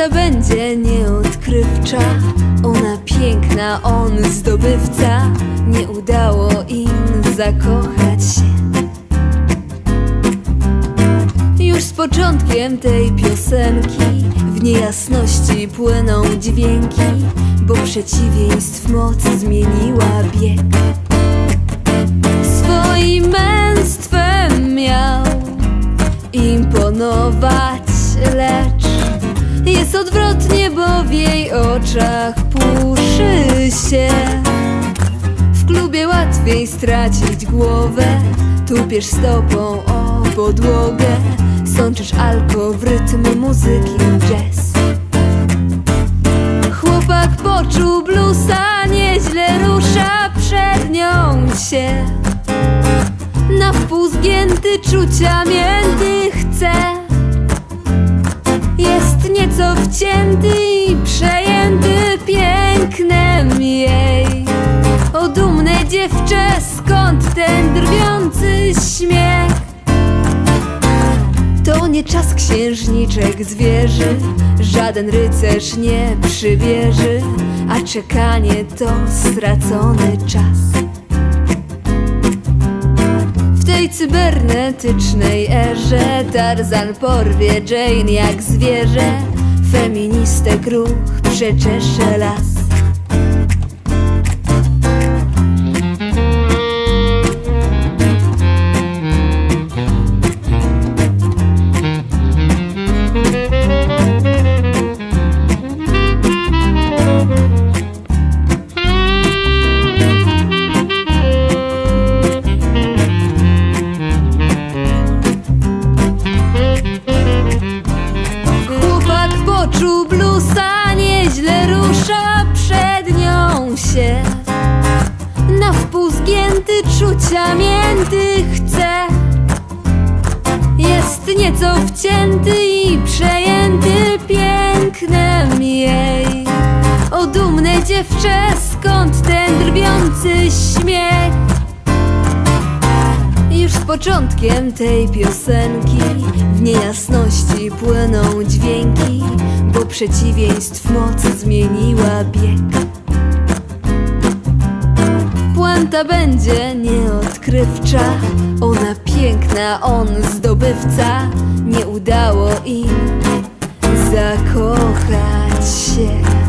Puenta będzie nieodkrywcza. Ona piękna, on zdobywca. Nie udało im zakochać się. Już z początkiem tej piosenki W niejasności płyną dźwięki Bo przeciwieństw moc zmieniła bieg. Swoim męstwem miał imponować, lecz jest odwrotnie, bo w jej oczach puszy się. W klubie łatwiej stracić głowę, tupiesz stopą o podłogę, sączysz alko w rytm muzyki jazz. Chłopak poczuł bluesa, nieźle rusza przed nią się. Na wpół zgięty czucia mięty wcięty i przejęty pięknem jej O dumne dziewczę, skąd ten drwiący śmiech? To nie czas księżniczek zwierzy Żaden rycerz nie przybierze A czekanie to stracony czas. W tej cybernetycznej erze Tarzan porwie Jane jak zwierzę Feministek ruch przeczesze las Poczuł bluesa, nieźle rusza przed nią się. Na wpół zgięty czucia mięty chce. Jest nieco wcięty i przejęty pięknem jej. O dumne dziewczę, skąd ten drwiący początkiem tej piosenki w niejasności płyną dźwięki, bo przeciwieństw moc zmieniła bieg. Puenta będzie nieodkrywcza, ona piękna, on zdobywca. Nie udało im zakochać się.